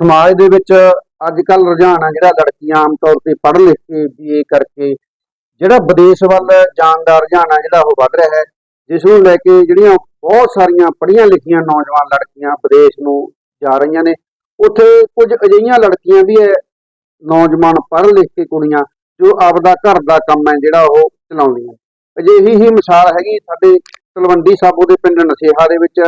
ਸਮਾਜ ਦੇ ਵਿੱਚ ਅੱਜ ਕੱਲ ਰੁਝਾਨ ਆ ਜਿਹੜਾ ਲੜਕੀਆਂ ਆਮ ਤੌਰ ਤੇ ਪੜ੍ਹ ਲਿਖ ਕੇ ਬੀਏ ਕਰਕੇ, ਜਿਹੜਾ ਵਿਦੇਸ਼ ਵੱਲ ਜਾਣ ਦਾ ਰੁਝਾਨ ਆ ਜਿਹੜਾ ਉਹ ਵੱਧ ਰਿਹਾ ਹੈ, ਜਿਸ ਨੂੰ ਲੈ ਕੇ ਜਿਹੜੀਆਂ ਬਹੁਤ ਸਾਰੀਆਂ ਪੜ੍ਹੀਆਂ ਲਿਖੀਆਂ ਨੌਜਵਾਨ ਲੜਕੀਆਂ ਵਿਦੇਸ਼ ਨੂੰ ਜਾ ਰਹੀਆਂ ਨੇ, ਉੱਥੇ ਕੁਝ ਅਜਿਹੀਆਂ ਲੜਕੀਆਂ ਵੀ ਹੈ ਨੌਜਵਾਨ ਪੜ੍ਹ ਲਿਖ ਕੇ ਕੁੜੀਆਂ, ਜੋ ਆਪਦਾ ਘਰ ਦਾ ਕੰਮ ਹੈ ਜਿਹੜਾ ਉਹ ਚਲਾਉਂਦੀਆਂ ਅਜਿਹੀ ਹੀ ਮਿਸਾਲ ਹੈਗੀ ਸਾਡੇ ਤਲਵੰਡੀ ਸਾਬੋ ਦੇ ਪਿੰਡ ਨਸੇਹਾ ਦੇ ਵਿੱਚ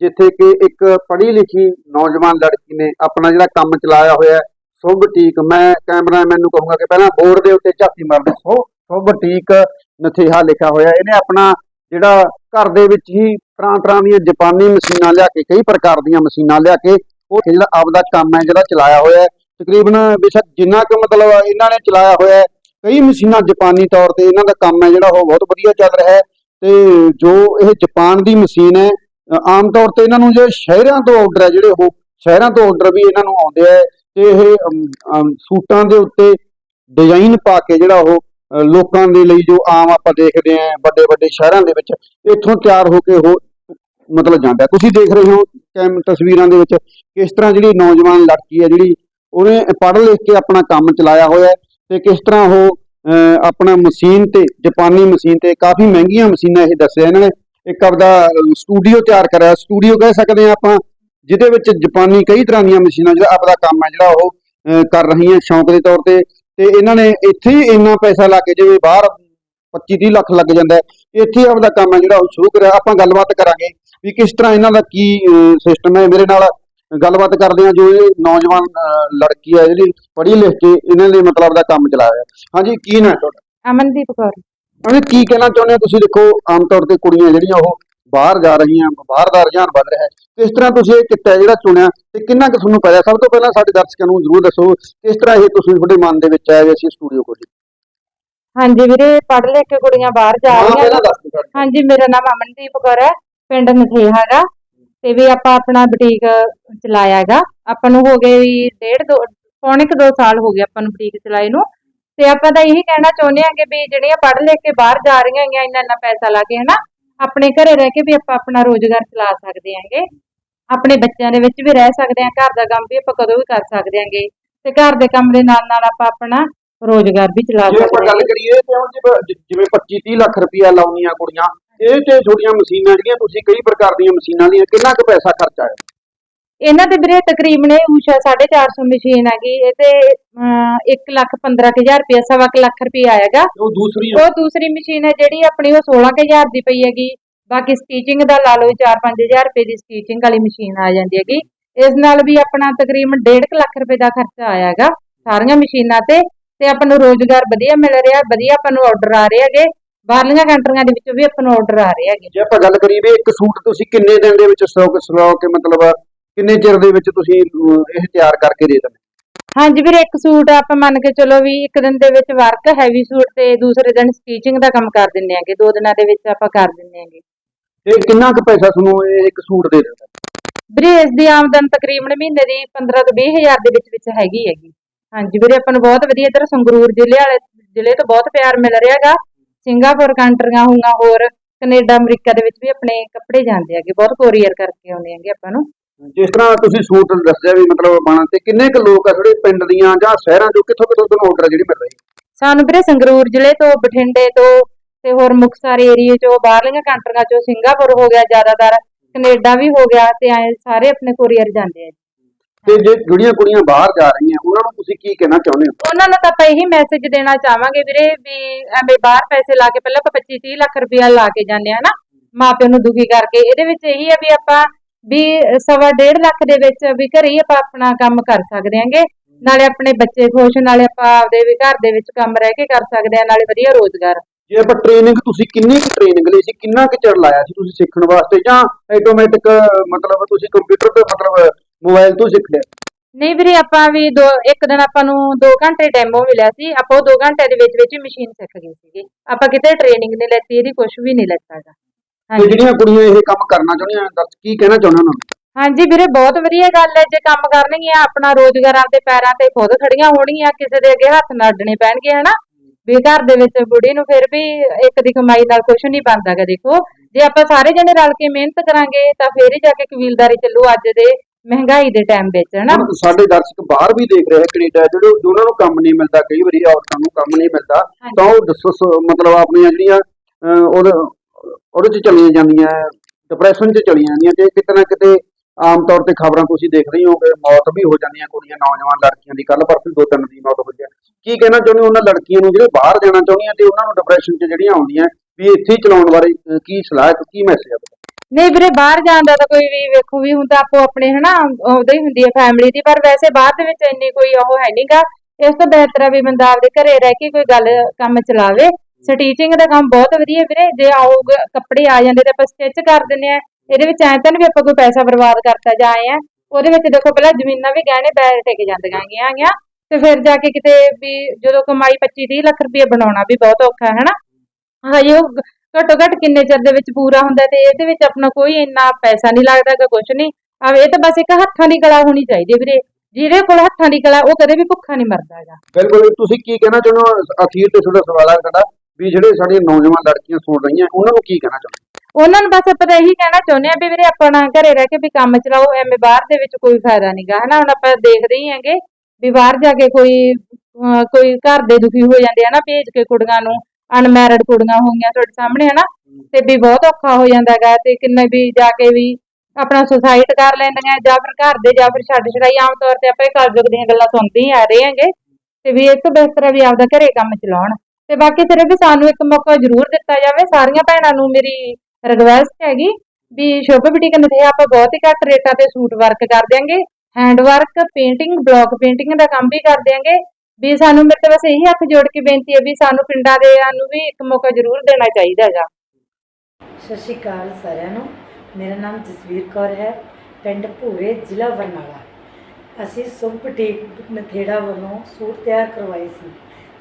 ਜਿੱਥੇ ਕਿ ਇੱਕ ਪੜ੍ਹੀ ਲਿਖੀ ਨੌਜਵਾਨ ਲੜਕੀ ਨੇ ਆਪਣਾ ਜਿਹੜਾ ਕੰਮ ਚਲਾਇਆ ਹੋਇਆ ਸੁਭ ਟੀਕ ਮੈਂ ਕੈਮਰਾਮੈਨ ਨੂੰ ਕਹੂੰਗਾ ਕਿ ਪਹਿਲਾਂ ਬੋਰਡ ਦੇ ਉੱਤੇ ਝਾਤੀ ਮਾਰ ਦੇ ਸੋ ਸ਼ੁਭ ਟੀਕ ਨਥੇਹਾ ਲਿਖਿਆ ਹੋਇਆ ਇਹਨੇ ਆਪਣਾ ਜਿਹੜਾ ਘਰ ਦੇ ਵਿੱਚ ਹੀ ਤਰ੍ਹਾਂ ਤਰ੍ਹਾਂ ਦੀਆਂ ਜਾਪਾਨੀ ਮਸ਼ੀਨਾਂ ਲਿਆ ਕੇ, ਕਈ ਪ੍ਰਕਾਰ ਦੀਆਂ ਮਸ਼ੀਨਾਂ ਲਿਆ ਕੇ, ਉਹ ਜਿਹੜਾ ਆਪਦਾ ਕੰਮ ਹੈ ਜਿਹੜਾ ਚਲਾਇਆ ਹੋਇਆ ਤਕਰੀਬਨ ਬੇਸ਼ੱਕ ਜਿੰਨਾ ਕੁ ਮਤਲਬ ਇਹਨਾਂ ਨੇ ਚਲਾਇਆ ਹੋਇਆ ਕਈ ਮਸ਼ੀਨਾਂ ਜਾਪਾਨੀ ਤੌਰ ਤੇ ਇਹਨਾਂ ਦਾ ਕੰਮ ਹੈ ਜਿਹੜਾ ਉਹ ਬਹੁਤ ਵਧੀਆ ਚੱਲ ਰਿਹਾ ਹੈ। ਤੇ ਜੋ ਇਹ ਜਾਪਾਨ ਦੀ ਮਸ਼ੀਨ ਹੈ ਆਮ ਤੌਰ ਤੇ ਇਹਨਾਂ ਨੂੰ ਜੇ ਸ਼ਹਿਰਾਂ ਤੋਂ ਆਰਡਰ ਹੈ ਜਿਹੜੇ ਉਹ ਸ਼ਹਿਰਾਂ ਤੋਂ ਆਰਡਰ ਵੀ ਇਹਨਾਂ ਨੂੰ ਆਉਂਦੇ ਆ ਤੇ ਇਹ ਸੂਟਾਂ ਦੇ ਉੱਤੇ ਡਿਜ਼ਾਈਨ ਪਾ ਕੇ ਜਿਹੜਾ ਉਹ ਲੋਕਾਂ ਦੇ ਲਈ ਜੋ ਆਮ ਆਪਾਂ ਦੇਖਦੇ ਆ ਵੱਡੇ ਵੱਡੇ ਸ਼ਹਿਰਾਂ ਦੇ ਵਿੱਚ ਇੱਥੋਂ ਤਿਆਰ ਹੋ ਕੇ ਉਹ ਮਤਲਬ ਜਾਂਦਾ। ਤੁਸੀਂ ਦੇਖ ਰਹੇ ਹੋ ਕੈਮ ਤਸਵੀਰਾਂ ਦੇ ਵਿੱਚ ਕਿਸ ਤਰ੍ਹਾਂ ਜਿਹੜੀ ਨੌਜਵਾਨ ਲੜਕੀ ਹੈ ਜਿਹੜੀ ਉਹਨੇ ਪੜ੍ਹ ਲਿਖ ਕੇ ਆਪਣਾ ਕੰਮ ਚਲਾਇਆ ਹੋਇਆ ਤੇ ਕਿਸ ਤਰ੍ਹਾਂ ਉਹ ਅ, ਆਪਣਾ ਮਸ਼ੀਨ ਤੇ ਜਾਪਾਨੀ ਮਸ਼ੀਨ ਤੇ ਕਾਫੀ ਮਹਿੰਗੀਆਂ ਮਸ਼ੀਨਾਂ ਇਹ ਦੱਸਿਆ ਇਹਨਾਂ ਨੇ। ਇੱਕ ਆਪਦਾ ਸਟੂਡੀਓ ਤਿਆਰ ਕਰਿਆ ਸਟੂਡੀਓ ਕਹਿ ਸਕਦੇ ਆ ਆਪਾਂ, ਜਿਹਦੇ ਵਿੱਚ ਜਾਪਾਨੀ ਕਈ ਤਰ੍ਹਾਂ ਦੀਆਂ ਮਸ਼ੀਨਾਂ ਜਿਹੜਾ ਆਪਦਾ ਕੰਮ ਹੈ, ਜਿਹੜਾ ਉਹ ਕਰ ਰਹੀਆਂ ਸ਼ੌਂਕ ਦੇ ਤੌਰ ਤੇ। ਤੇ ਇਹਨਾਂ ਨੇ ਇੱਥੇ ਹੀ ਇੰਨਾ ਪੈਸਾ ਲਾ ਕੇ ਜਿਵੇਂ ਬਾਹਰ 25 30 ਲੱਖ ਲੱਗ ਜਾਂਦਾ ਇੱਥੇ ਆਪਦਾ ਕੰਮ ਹੈ, ਜਿਹੜਾ ਉਹ ਸ਼ੁਰੂ ਕਰਿਆ। ਆਪਾਂ ਗੱਲਬਾਤ ਕਰਾਂਗੇ ਵੀ ਕਿਸ ਤਰ੍ਹਾਂ ਇਹਨਾਂ ਦਾ ਕੀ ਸਿਸਟਮ ਹੈ। ਮੇਰੇ ਨਾਲ ਗੱਲਬਾਤ ਕਰਦੇ ਹਾਂ ਜੋ ਇਹ ਨੌਜਵਾਨ ਲੜਕੀ ਹੈ, ਜਿਹੜੀ ਪੜ੍ਹੀ ਲਿਖ ਕੇ ਇਹਨਾਂ ਦੇ ਮਤਲਬ ਦਾ ਕੰਮ ਚਲਾਇਆ। ਹੈ ਹਾਂਜੀ, ਕੀ ਨਾ ਤੁਹਾਡਾ? ਅਮਨਦੀਪ ਕੌਰ। ਅਰੇ ਕੀ ਕਹਿਣਾ ਚਾਹੁੰਦੇ ਹੋ ਤੁਸੀਂ? ਦੇਖੋ ਆਮ ਤੌਰ ਤੇ ਕੁੜੀਆਂ ਜਿਹੜੀਆਂ ਉਹ ਬਾਹਰ ਜਾ ਰਹੀਆਂ ਬਾਹਰ ਦਾ ਰੁਝਾਨ ਵੱਧ ਰਿਹਾ ਹੈ। ਕਿਸ ਤਰ੍ਹਾਂ ਤੁਸੀਂ ਇਹ ਕਿੱਤਾ ਜਿਹੜਾ ਚੁਣਿਆ ਤੇ ਕਿੰਨਾ ਕੁ ਤੁਹਾਨੂੰ ਪਤਾ? ਸਭ ਤੋਂ ਪਹਿਲਾਂ ਸਾਡੇ ਦਰਸ਼ਕਾਂ ਨੂੰ ਜ਼ਰੂਰ ਦੱਸੋ ਕਿਸ ਤਰ੍ਹਾਂ ਇਹ ਤੁਸੀਂ ਤੁਹਾਡੇ ਮਨ ਦੇ ਵਿੱਚ ਆਇਆ ਵੀ ਅਸੀਂ ਸਟੂਡੀਓ ਖੋਲੀ ਹਾਂਜੀ ਵੀਰੇ ਪੜ੍ਹ ਲਿਖ ਕੇ ਕੁੜੀਆਂ ਬਾਹਰ ਜਾ ਰਹੀਆਂ। ਹਾਂਜੀ ਮੇਰਾ ਨਾਮ ਅਮਨਦੀਪ ਕੌਰ ਹੈ ਪਿੰਡ ਨਥੇਹਾ ਹੈਗਾ ਤੇ ਵੀ ਆਪਾਂ ਆਪਣਾ ਬੁਟੀਕ ਚਲਾਇਆ ਹੈਗਾ। ਆਪਾਂ ਨੂੰ ਹੋ ਗਏ ਵੀ ਡੇਢ ਦੋ ਪੌਣੇ ਕੁ ਦੋ ਸਾਲ ਹੋ ਗਏ ਆਪਾਂ ਨੂੰ ਬੁਟੀਕ ਚਲਾਏ ਨੂੰ। ਤੇ ਆਪਾਂ ਤਾਂ ਇਹੀ ਕਹਿਣਾ ਚਾਹੁੰਦੇ ਹਾਂਗੇ ਵੀ ਜਿਹੜੀਆਂ ਪੜ੍ਹ ਲਿਖ ਕੇ ਬਾਹਰ ਜਾ ਰਹੀਆਂ ਹੈਗੀਆਂ ਇੰਨਾ ਇੰਨਾ ਪੈਸਾ ਲਾ ਕੇ ਹਨਾ ਆਪਣੇ ਘਰੇ ਰਹਿ ਕੇ ਵੀ ਆਪਾਂ ਆਪਣਾ ਰੋਜ਼ਗਾਰ ਚਲਾ ਸਕਦੇ ਹਾਂਗੇ। ਆਪਣੇ ਬੱਚਿਆਂ ਦੇ ਵਿੱਚ ਵੀ ਰਹਿ ਸਕਦੇ ਹਾਂ ਘਰ ਦਾ ਕੰਮ ਵੀ ਆਪਾਂ ਕਦੋਂ ਵੀ ਕਰ ਸਕਦੇ ਹਾਂਗੇ। ਤੇ ਘਰ ਦੇ ਕੰਮ ਦੇ ਨਾਲ ਨਾਲ ਆਪਾਂ ਆਪਣਾ ਰੋਜ਼ਗਾਰ ਵੀ ਚਲਾ ਜੇ ਆਪਾਂ ਸਕਦੇ ਗੱਲ ਕਰੀਏ ਤੇ ਹੁਣ ਜਿਵੇਂ ਜਿਵੇਂ 25 30 ਲੱਖ ਰੁਪਇਆ ਲਾਉਣੀਆਂ ਕੁੜੀਆਂ ਇਹ ਤੇ ਛੋਟੀਆਂ ਮਸ਼ੀਨਾਂ ਜਿਹੜੀਆਂ ਤੁਸੀਂ ਕਈ ਪ੍ਰਕਾਰ ਦੀਆਂ ਮਸ਼ੀਨਾਂ ਦੀਆਂ ਕਿੰਨਾ ਕੁ ਪੈਸਾ ਖਰਚਾ ਹੈ ਇਹਨਾਂ ਦੇ ਵੀਰੇ ਤਕਰੀਬਨ ਇਹ ਊਸ਼ਾ 450 ਮਸ਼ੀਨ ਹੈਗੀ ਇਹ ਤੇ 1 ਲੱਖ 15000 ਰੁਪਏ ਸਵਾ ਕੁ ਲੱਖ ਰੁਪਏ ਆਏਗਾ ਉਹ ਦੂਸਰੀ ਉਹ ਦੂਸਰੀ ਮਸ਼ੀਨ ਹੈ ਜਿਹੜੀ ਆਪਣੀ ਉਹ 16000 ਦੀ ਪਈ ਹੈਗੀ। ਬਾਕੀ ਸਟੀਚਿੰਗ ਦਾ ਲਾ ਲਓ 4-5000 ਰੁਪਏ ਦੀ ਸਟੀਚਿੰਗ ਵਾਲੀ ਮਸ਼ੀਨ ਆ ਜਾਂਦੀ ਹੈਗੀ। ਇਸ ਨਾਲ ਵੀ ਆਪਣਾ ਤਕਰੀਬਨ 1.5 ਲੱਖ ਰੁਪਏ ਦਾ ਖਰਚਾ ਆਇਆਗਾ ਸਾਰੀਆਂ ਮਸ਼ੀਨਾਂ ਤੇ। ਤੇ ਆਪਾਂ ਨੂੰ ਰੋਜ਼ਗਾਰ ਵਧੀਆ ਮਿਲ ਰਿਹਾ ਵਧੀਆ ਆਪਾਂ ਨੂੰ ਆਰਡਰ ਆ ਰਹੇ ਹੈਗੇ। ਬਾਹਰਲੀਆਂ ਕੰਟਰੀਆਂ ਦੇ ਵਿੱਚੋਂ ਵੀ ਆਪਾਂ ਨੂੰ ਆਰਡਰ ਆ ਰਹੇ ਹੈਗੇ। ਜੇ ਆਪਾਂ ਗੱਲ ਕਰੀਏ ਇੱਕ ਸੂਟ ਤੁਸੀਂ ਕਿੰਨੇ ਦਿਨ ਦੇ ਵਿੱਚ ਸਟਾਕ ਸਲੋ ਕੇ ਮਤਲਬ ਕਿੰਨੇ ਚਿਰ ਦੇ ਵਿੱਚ ਤੁਸੀਂ ਇਹ ਤਿਆਰ ਕਰਕੇ ਦੇ ਦਿੰਦੇ? ਹਾਂਜੀ ਵੀਰੇ ਇੱਕ ਸੂਟ ਆਪਾਂ ਮੰਨ ਕੇ ਚਲੋ ਵੀ ਇੱਕ ਦਿਨ ਦੇ ਵਿੱਚ ਵਰਕ ਹੈਵੀ ਸੂਟ ਤੇ ਦੂਸਰੇ ਦਿਨ ਸਟੀਚਿੰਗ ਦਾ ਕੰਮ ਕਰ ਦਿੰਨੇ ਆਂਗੇ ਦੋ ਦਿਨਾਂ ਦੇ ਵਿੱਚ ਆਪਾਂ ਕਰ ਦਿੰਨੇ ਆਂਗੇ ਤੇ ਕਿੰਨਾ ਕੁ ਪੈਸਾ ਤੁਹਾਨੂੰ ਇਹ ਇੱਕ ਸੂਟ ਦੇ ਦਿੰਦਾ? ਵੀਰੇ ਇਸ ਦੀ ਆਮਦਨ ਤਕਰੀਬਨ ਮਹੀਨੇ ਦੀ 15 ਤੋਂ 20 ਹਜ਼ਾਰ ਦੇ ਵਿੱਚ ਵਿੱਚ ਹੈਗੀ ਹੈਗੀ। ਹਾਂਜੀ ਵੀਰੇ ਆਪਾਂ ਨੂੰ ਬਹੁਤ ਵਧੀਆ ਇਧਰ ਸੰਗਰੂਰ ਜ਼ਿਲ੍ਹੇ ਵਾਲੇ ਜ਼ਿਲ੍ਹੇ ਤੋਂ ਬਹੁਤ ਪਿਆਰ ਮਿਲ ਰਿਹਾਗਾ ਸਿੰਗਾਪੁਰ ਕੰਟਰੀਆਂ ਹੋਈਆਂ ਹੋਰ ਕੈਨੇਡਾ ਅਮਰੀਕਾ ਦੇ ਵਿੱਚ ਵੀ ਆਪਣੇ ਕੱਪੜੇ ਜਾਂਦੇ ਹੈਗੇ। ਬਹੁਤ ਕੋਰੀਅਰ ਕਰਕੇ ਆਉਂਦੇ ਹੈਗੇ ਆਪਾਂ ਨੂੰ। ਜਿਸ ਤਰ੍ਹਾਂ ਤੁਸੀਂ ਸੂਟ ਦੱਸਿਆ ਵੀ ਮਤਲਬ ਬਣਾ ਤੇ ਕਿੰਨੇ ਕੁ ਲੋਕ ਆ ਜਿਹੜੇ ਪਿੰਡ ਦੀਆਂ ਜਾਂ ਸ਼ਹਿਰਾਂ ਚੋਂ ਕਿੱਥੋਂ ਕਿੱਥੋਂ ਤੁਹਾਨੂੰ ਆਰਡਰ ਜਿਹੜੀ ਮਿਲ ਰਹੀ? ਸਾਨੂੰ ਵੀਰੇ ਸੰਗਰੂਰ ਜ਼ਿਲ੍ਹੇ ਤੋਂ ਬਠਿੰਡੇ ਤੋਂ ਤੇ ਹੋਰ ਮੁਕਤਸਰ ਏਰੀਏ ਚੋਂ ਬਾਹਰਲੀਆਂ ਕੰਟਰੀਆਂ ਚੋਂ ਸਿੰਗਾਪੁਰ ਹੋ ਗਿਆ ਜ਼ਿਆਦਾਤਰ ਕੈਨੇਡਾ ਵੀ ਹੋ ਗਿਆ ਤੇ ਐ ਸਾਰੇ ਆਪਣੇ ਕੋਰੀਅਰ ਜਾਂਦੇ ਆ ਜੀ। ਤੇ ਜੇ ਜਿਹੜੀਆਂ ਕੁੜੀਆਂ ਬਾਹਰ ਜਾ ਰਹੀਆਂ ਉਹਨਾਂ ਨੂੰ ਤੁਸੀਂ ਕੀ ਕਹਿਣਾ ਚਾਹੁੰਦੇ ਹੋ? ਉਹਨਾਂ ਨੂੰ ਤਾਂ ਆਪਾਂ ਇਹੀ ਮੈਸੇਜ ਦੇਣਾ ਚਾਹਾਂਗੇ ਵੀਰੇ ਵੀ ਐਵੇਂ ਬਾਹਰ ਪੈਸੇ ਲਾ ਕੇ ਪਹਿਲਾਂ ਆਪਾਂ 25 30 ਲੱਖ ਰੁਪਇਆ ਲਾ ਕੇ ਜਾਂਦੇ ਆ ਨਾ ਮਾਪਿਆਂ ਨੂੰ ਦੁਖੀ ਕਰਕੇ। ਇਹਦੇ ਵਿੱਚ ਇਹੀ ਹੈ ਵੀ ਆਪਾਂ ਵੀ ਸਵਾ ਡੇਢ ਲੱਖ ਦੇ ਵਿੱਚ ਵੀ ਘਰੇ ਹੀ ਆਪਾਂ ਆਪਣਾ ਕੰਮ ਕਰ ਸਕਦੇ ਆਂਗੇ। ਨਾਲੇ ਆਪਣੇ ਬੱਚੇ ਖੁਸ਼ ਨਾਲੇ ਆਪਾਂ ਆਪਦੇ ਵੀ ਘਰ ਦੇ ਵਿੱਚ ਕੰਮ ਰਹਿ ਕੇ ਕਰ ਸਕਦੇ ਆ ਨਾਲੇ ਵਧੀਆ ਰੋਜ਼ਗਾਰ। ਜੇ ਆਪਾਂ ਟ੍ਰੇਨਿੰਗ ਤੁਸੀਂ ਕਿੰਨੀ ਕੁ ਟ੍ਰੇਨਿੰਗ ਲਈ ਸੀ? ਕਿੰਨਾ ਕੁ ਚਿਰ ਲਾਇਆ ਸੀ ਤੁਸੀਂ ਸਿੱਖਣ ਵਾਸਤੇ? ਜਾਂ ਆਟੋਮੈਟਿਕ ਮਤਲਬ ਤੁਸੀਂ ਕੰਪਿਊਟਰ ਤੇ ਮਤਲਬ ਮੋਬਾਈਲ ਤੋਂ ਸਿੱਖ ਲਿਆ ਨਹੀਂ ਵੀਰੇ ਆਪਾਂ ਵੀ ਦੋ ਇੱਕ ਦਿਨ ਆਪਾਂ ਨੂੰ 2 ਘੰਟੇ ਡੈਮੋ ਮਿਲਿਆ ਸੀ। ਆਪਾਂ ਉਹ 2 ਘੰਟੇ ਦੇ ਵਿੱਚ ਵਿੱਚ ਮਸ਼ੀਨ ਸਿੱਖ ਗਏ ਸੀਗੇ। ਆਪਾਂ ਕਿਤੇ ਟ੍ਰੇਨਿੰਗ ਨਹੀਂ ਲੈਤੀ ਇਹਦੀ ਕੁਝ ਵੀ ਨਹੀਂ ਲੈਤਾਗਾ ਤੇ ਜਿਹੜੀਆਂ ਕੁੜੀਆਂ ਇਹ ਕੰਮ ਕਰਨਾ ਚਾਹੁੰਦੀਆਂ ਦੱਸ ਕੀ ਕਹਿਣਾ ਚਾਹੁੰਦੇ ਉਹਨਾਂ ਨੂੰ? ਹਾਂਜੀ ਵੀਰੇ ਬਹੁਤ ਵਧੀਆ ਗੱਲ ਹੈ ਜੇ ਕੰਮ ਕਰਨਗੀਆਂ ਆਪਣਾ ਰੋਜ਼ਗਾਰ ਆਪਦੇ ਪੈਰਾਂ ਤੇ ਖੁਦ ਖੜੀਆਂ ਹੋਣਗੀਆਂ ਕਿਸੇ ਦੇ ਅੱਗੇ ਹੱਥ ਨਾ ਅੱਡਣੇ ਪੈਣਗੇ ਹਨਾ? ਵੀ ਘਰ ਦੇ ਵਿੱਚ ਬੁੜੀ ਨੂੰ ਫਿਰ ਵੀ ਇੱਕ ਦੀ ਕਮਾਈ ਨਾਲ ਕੁਝ ਨਹੀਂ ਬਣਦਾਗਾ ਦੇਖੋ। ਜੇ ਆਪਾਂ ਸਾਰੇ ਜਣੇ ਰਲ ਕੇ ਮਿਹਨਤ ਕਰਾਂਗੇ ਤਾਂ ਫੇਰ ਹੀ ਜਾ ਕੇ ਕਬੀਲਦਾਰੀ ਚੱਲੂ ਅੱਜ ਦੇ ਮਹਿੰਗਾਈ ਦੇ ਟਾਈਮ ਵਿੱਚ ਹਨਾ? ਹੁਣ ਸਾਡੇ ਦਰਸ਼ਕ ਬਾਹਰ ਵੀ ਦੇਖ ਰਹੇ ਕੈਨੇਡਾ ਜਿਹੜੇ ਉਹਨਾਂ ਨੂੰ ਕੰਮ ਨਹੀਂ ਮਿਲਦਾ ਕਈ ਵਾਰੀ ਔਰਤਾਂ ਨੂੰ ਕੰਮ ਨਹੀਂ ਮਿਲਦਾ। ਤਾਂ ਉਹ ਦੱਸੋ ਸ- ਮਤਲਬ ਆਪਣੀਆਂ ਜਿਹੜੀਆਂ ਅਹ, ਉਹਦੇ ਉਹਦੇ ਚ ਚਲੀਆਂ ਜਾਂਦੀਆਂ ਡਿਪਰੈਸ਼ਨ ਚ ਚਲੀਆਂ ਜਾਂਦੀਆਂ ਤੇ ਕਿਤੇ ਨਾ ਕਿਤੇ ਆਮ ਤੌਰ ਤੇ ਖਬਰਾਂ ਤੁਸੀਂ ਦੇਖ ਰਹੇ ਹੋ ਮੌਤ ਵੀ ਹੋ ਜਾਂਦੀਆਂ ਕੁੜੀਆਂ, ਨੌਜਵਾਨ ਲੜਕੀਆਂ ਦੀ ਕੱਲ ਪਰਸੋਂ ਦੋ ਤਿੰਨ ਦੀ ਮੌਤ ਹੋਈ ਹੈ। ਕੀ ਕਹਿਣਾ ਚਾਹੁੰਦੇ ਉਹਨਾਂ ਲੜਕੀਆਂ ਨੂੰ ਜਿਹੜੇ ਬਾਹਰ ਜਾਣਾ ਚਾਹੁੰਦੀਆਂ ਤੇ ਉਹਨਾਂ ਨੂੰ ਡਿਪਰੈਸ਼ਨ ਚ ਜਿਹੜੀਆਂ ਆਉਂਦੀਆਂ, ਵੀ ਇੱਥੇ ਚਲਾਉਣ ਬਾਰੇ ਕੀ ਸਲਾਹ ਹੈ ਕੀ ਮੈਸੇਜ ਹੈ ਨਹੀਂ ਵੀਰੇ, ਬਾਹਰ ਜਾਣ ਦਾ ਤਾਂ ਕੋਈ ਵੀ ਵੇਖੋ ਵੀ ਹੁਣ ਆਪੋ ਆਪਣੇ, ਹਨਾ ਉਹਦਾ ਹੀ ਹੁੰਦੀ ਹੈ ਫੈਮਿਲੀ ਦੀ, ਪਰ ਵੈਸੇ ਬਾਹਰ ਦੇ ਵਿੱਚ ਇੰਨੀ ਕੋਈ ਉਹ ਹੈ ਨਹੀਂਗਾ ਇਸ ਤੋਂ ਬਿਹਤਰ ਆ ਵੀ ਬੰਦਾ ਆਪਦੇ ਘਰੇ ਰਹਿ ਕੇ ਕੋਈ ਗੱਲ, ਕੰਮ ਚਲਾਵੇ। ਸਟੀਚਿੰਗ ਦਾ ਕੰਮ ਬਹੁਤ ਵਧੀਆ ਵੀਰੇ, ਜੇ ਆਉਗ ਕੱਪੜੇ ਆ ਜਾਂਦੇ ਤਾਂ ਆਪਾਂ ਸਟਿਚ ਕਰ ਦਿੰਦੇ ਆ ਇਹਦੇ ਵਿੱਚ ਐਂ ਤਾਂ ਨੀ ਆਪਾਂ ਕੋਈ ਪੈਸਾ ਬਰਬਾਦ ਕਰਤਾ ਜਾਂ ਆਏ ਆ ਉਹਦੇ ਵਿੱਚ ਦੇਖੋ ਪਹਿਲਾਂ ਜ਼ਮੀਨਾਂ ਵੀ ਗਹਿਣੇ ਬੈਠ ਟਿਕ ਜਾਂਦੀਆਂ ਹੈਗੀਆਂ ਤੇ ਫਿਰ ਜਾ ਕੇ ਕਿਤੇ ਵੀ ਜਦੋਂ ਕਮਾਈ 25 30 ਲੱਖ ਰੁਪਏ ਬਣਾਉਣਾ ਵੀ ਬਹੁਤ ਔਖਾ ਹੈ, ਹਨਾ? ਹਜੇ ਉਹ ਘੱਟੋ ਘੱਟ ਕਿੰਨੇ ਚਿਰ ਦੇ ਵਿੱਚ ਪੂਰਾ ਹੁੰਦਾ ਤੇ ਇਹਦੇ ਵਿੱਚ ਆਪਣਾ ਕੋਈ ਇੰਨਾ ਪੈਸਾ ਨਹੀਂ ਲੱਗਦਾ ਕਿ ਕੁਝ ਨਹੀਂ। ਆ ਇਹ ਤਾਂ ਬਸ ਇੱਕ ਹੱਥਾਂ ਦੀ ਕਲਾ ਹੋਣੀ ਚਾਹੀਦੀ ਵੀਰੇ। ਜਿਹਦੇ ਕੋਲ ਹੱਥਾਂ ਦੀ ਕਲਾ, ਉਹ ਕਦੇ ਵੀ ਭੁੱਖਾ ਨਹੀਂ ਮਰਦਾ ਹੈਗਾ। ਬਿਲਕੁਲ, ਤੁਸੀਂ ਕੀ ਕਹਿਣਾ ਚਾਹੁੰਦੇ ਹੋ? ਅਖੀਰ ਤੇ ਤੁਹਾਡਾ ਸਵਾਲ ਹੈ ਸਾਡਾ ਵੀ ਜਿਹੜੇ ਸਾਡੀਆਂ ਨੌਜਵਾਨ ਲੜਕੀਆਂ ਸੁਣ ਰਹੀਆਂ ਉਹਨਾਂ ਨੂੰ ਕੀ ਕਹਿਣਾ ਚਾਹੁੰਦੇ? ਉਹਨਾਂ ਨੂੰ ਬਸ ਆਪਾਂ ਤਾਂ ਇਹੀ ਕਹਿਣਾ ਚਾਹੁੰਦੇ ਆ ਵੀ ਵੀਰੇ ਆਪਣਾ ਘਰੇ ਰਹਿ ਕੇ ਵੀ ਕੰਮ ਚਲਾਓ ਐਵੇਂ ਬਾਹਰ ਦੇ ਵਿੱਚ ਕੋਈ ਫਾਇਦਾ ਨਹੀਂਗਾ ਹਨਾ? ਹੁਣ ਆਪਾਂ ਦੇਖਦੇ ਹੀ ਹੈਗੇ ਵੀ ਬਾਹਰ ਜਾ ਕੇ ਕੋਈ ਅਹ ਕੋਈ ਘਰ ਦੇ ਦੁਖੀ ਹੋ ਜਾਂਦੇ ਆ ਨਾ ਭੇਜ ਕੇ ਕੁੜੀਆਂ ਨੂੰ ਅਨਮੈਰਿਡ ਕੁੜੀਆਂ ਹੋ ਗਈਆਂ ਤੁਹਾਡੇ ਸਾਹਮਣੇ ਹਨਾ? ਤੇ ਵੀ ਬਹੁਤ ਔਖਾ ਹੋ ਜਾਂਦਾ ਹੈਗਾ ਤੇ ਕਿੰਨੇ ਵੀ ਜਾ ਕੇ ਵੀ ਆਪਣਾ ਸੁਸਾਈਡ ਕਰ ਲੈਂਦੀਆਂ ਜਾਂ ਫਿਰ ਘਰ ਦੇ ਜਾਂ ਫਿਰ ਛੱਡ ਛੜਾਈ ਆਮ ਤੌਰ ਤੇ ਆਪਾਂ ਇਹ ਕਲਯੁਗ ਦੀਆਂ ਗੱਲਾਂ ਸੁਣਦੇ ਹੀ ਆ ਰਹੇ ਹੈਗੇ ਤੇ ਵੀ ਇਸ ਤੋਂ ਬਿਹਤਰ ਹੈ ਵੀ ਆਪਦਾ ਘਰੇ ਕੰਮ ਚਲਾਉਣ। ਤੇ ਬਾਕੀ ਸਿਰਫ ਸਾਨੂੰ ਇੱਕ ਮੌਕਾ ਜ਼ਰੂਰ ਦਿੱਤਾ ਜਾਵੇ, ਸਾਰੀਆਂ ਭੈਣਾਂ ਨੂੰ ਮੇਰੀ ਰਿਕਵੈਸਟ ਹੈਗੀ ਵੀ ਸ਼ੁਭ ਬੁਟੀਕ ਨਥੇ ਆਪਾਂ ਬਹੁਤ ਹੀ ਘੱਟ ਰੇਟਾਂ ਤੇ ਸੂਟ ਵਰਕ ਕਰ ਦਿਆਂਗੇ hand work painting block painting ਦਾ ਕੰਮ ਵੀ ਕਰ ਦਿਆਂਗੇ, ਵੀ ਸਾਨੂੰ ਮੇਰੇ ਤੇ ਬਸ ਇਹੀ ਹੱਥ ਜੋੜ ਕੇ ਬੇਨਤੀ ਹੈ ਵੀ ਸਾਨੂੰ ਪਿੰਡਾਂ ਦੇ ਨੂੰ ਵੀ ਇੱਕ ਮੌਕਾ ਜ਼ਰੂਰ ਦੇਣਾ ਚਾਹੀਦਾ ਹੈਗਾ। ਸਤਿ ਸ਼੍ਰੀ ਅਕਾਲ ਸਾਰਿਆਂ ਨੂੰ, ਮੇਰਾ ਨਾਮ ਜਸਵੀਰ ਕੌਰ ਹੈ, ਪਿੰਡ ਭੂਰੇ, ਜ਼ਿਲ੍ਹਾ ਬਰਨਾਲਾ। ਅਸੀਂ ਸੁਭ ਬੁਟੀਕ ਨਥੇੜਾ ਵੱਲੋਂ ਸੂਟ ਤਿਆਰ ਕਰਵਾਏ ਸੀ।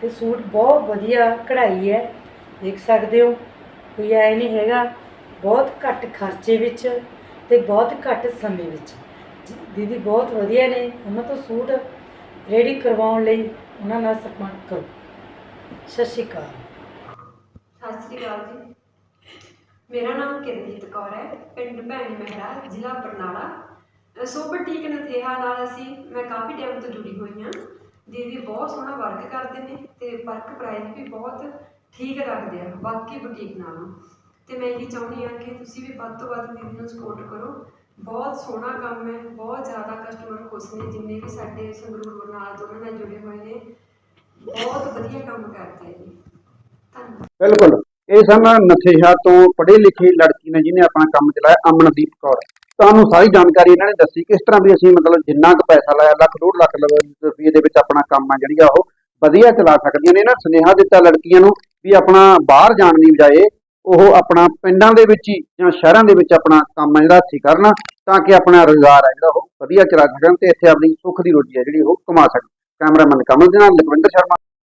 ਤੇ ਸੂਟ ਬਹੁਤ ਵਧੀਆ ਕਢਾਈ ਹੈ। ਦੇਖ ਸਕਦੇ ਹੋ, ਕੋਈ ਐ ਨਹੀਂ ਹੈਗਾ, ਬਹੁਤ ਘੱਟ ਖਰਚੇ ਵਿੱਚ ਤੇ ਬਹੁਤ ਘੱਟ ਸਮੇਂ ਵਿੱਚ। ਦੀਦੀ ਬਹੁਤ ਵਧੀਆ ਨੇ, ਉਹਨਾਂ ਤੋਂ ਸੂਟ ਰੈਡੀ ਕਰਵਾਉਣ ਲਈ ਉਹਨਾਂ ਨਾਲ ਸੰਪਰਕ ਕਰੋ। ਸਤਿ ਸ਼੍ਰੀ ਅਕਾਲ। ਸਤਿ ਸ੍ਰੀ ਅਕਾਲ ਜੀ। ਮੇਰਾ ਨਾਮ ਕਿਰਨਜੀਤ ਕੌਰ ਹੈ, ਪਿੰਡ ਭੈਣੀ ਮਹਿਰਾ, ਜ਼ਿਲ੍ਹਾ ਬਰਨਾਲਾ। ਸੋ ਬੁਟੀਕ ਨਥੇਹਾ ਨਾਲ ਅਸੀਂ, ਮੈਂ ਕਾਫੀ ਟਾਈਮ ਤੋਂ ਜੁੜੀ ਹੋਈ ਹਾਂ। ਬਹੁਤ ਸੋਹਣਾ ਵਰਕ ਕਰਦੇ ਨੇ ਤੇ ਵਰਕ ਪ੍ਰਾਈਸ ਵੀ ਬਹੁਤ ਠੀਕ ਰੱਖਦੇ ਆ, ਬਾਕੀ ਬੁਟੀਕ ਨਾਲੋਂ। ਤੇ ਮੈਂ ਇਹੀ ਚਾਹੁੰਦੀ ਹਾਂ ਕਿ ਤੁਸੀਂ ਵੀ ਵੱਧ ਤੋਂ ਵੱਧ ਦੀਦੀ ਨੂੰ ਸਪੋਰਟ ਕਰੋ। ਬਹੁਤ ਸੋਹਣਾ ਕੰਮ ਹੈ, ਬਹੁਤ ਜ਼ਿਆਦਾ ਕਸਟਮਰ ਖੁਸ਼ ਨੇ, ਜਿੰਨੇ ਵੀ ਸਾਡੇ ਸੰਗਰੂਰ ਨਾਲ ਦੋਨਾਂ ਨਾਲ ਜੁੜੇ ਹੋਏ ਨੇ। ਬਹੁਤ ਵਧੀਆ ਕੰਮ ਕਰਦੇ ਆ ਜੀ। ਧੰਨਵਾਦ। ਬਿਲਕੁਲ। ਇਹ ਸਨ ਨਥੇਹਾ ਤੋਂ ਪੜ੍ਹੇ ਲਿਖੇ ਲੜਕੀ ਨੇ ਜਿਹਨੇ ਆਪਣਾ ਕੰਮ ਚਲਾਇਆ, ਅਮਨਦੀਪ ਕੌਰ। ਤੁਹਾਨੂੰ ਸਾਰੀ ਜਾਣਕਾਰੀ ਇਹਨਾਂ ਨੇ ਦੱਸੀ ਕਿਸ ਤਰ੍ਹਾਂ ਵੀ ਅਸੀਂ ਮਤਲਬ ਜਿੰਨਾ ਕੁ ਪੈਸਾ ਲਾਇਆ, ਲੱਖ, ਡੂਢ ਲੱਖ ਲਵ- ਰੁਪਏ ਦੇ ਵਿੱਚ ਆਪਣਾ ਕੰਮ ਆ ਜਿਹੜੀ ਆ ਉਹ ਵਧੀਆ ਚਲਾ ਸਕਦੀਆਂ ਨੇ। ਇਹਨਾਂ ਸੁਨੇਹਾ ਦਿੱਤਾ ਲੜਕੀਆਂ ਨੂੰ ਵੀ ਆਪਣਾ ਬਾਹਰ ਜਾਣ ਦੀ ਬਜਾਏ ਉਹ ਆਪਣਾ ਪਿੰਡਾਂ ਦੇ ਵਿੱਚ ਹੀ ਜਾਂ ਸ਼ਹਿਰਾਂ ਦੇ ਵਿੱਚ ਆਪਣਾ ਕੰਮ ਜਿਹੜਾ ਹੱਥੀਂ ਕਰਨਾ, ਤਾਂ ਕਿ ਆਪਣਾ ਰੋਜ਼ਗਾਰ ਹੈ ਜਿਹੜਾ ਉਹ ਵਧੀਆ ਚਲਾ ਸਕਣ ਤੇ ਇੱਥੇ ਆਪਣੀ ਸੁੱਖ ਦੀ ਰੋਟੀ ਹੈ ਜਿਹੜੀ ਉਹ ਕਮਾ ਸਕਣ। ਕੈਮਰਾਮੈਨ ਕਮਲ ਦੇ ਨਾਲ ਲਖਵਿੰਦਰ ਸ਼ਰਮਾ।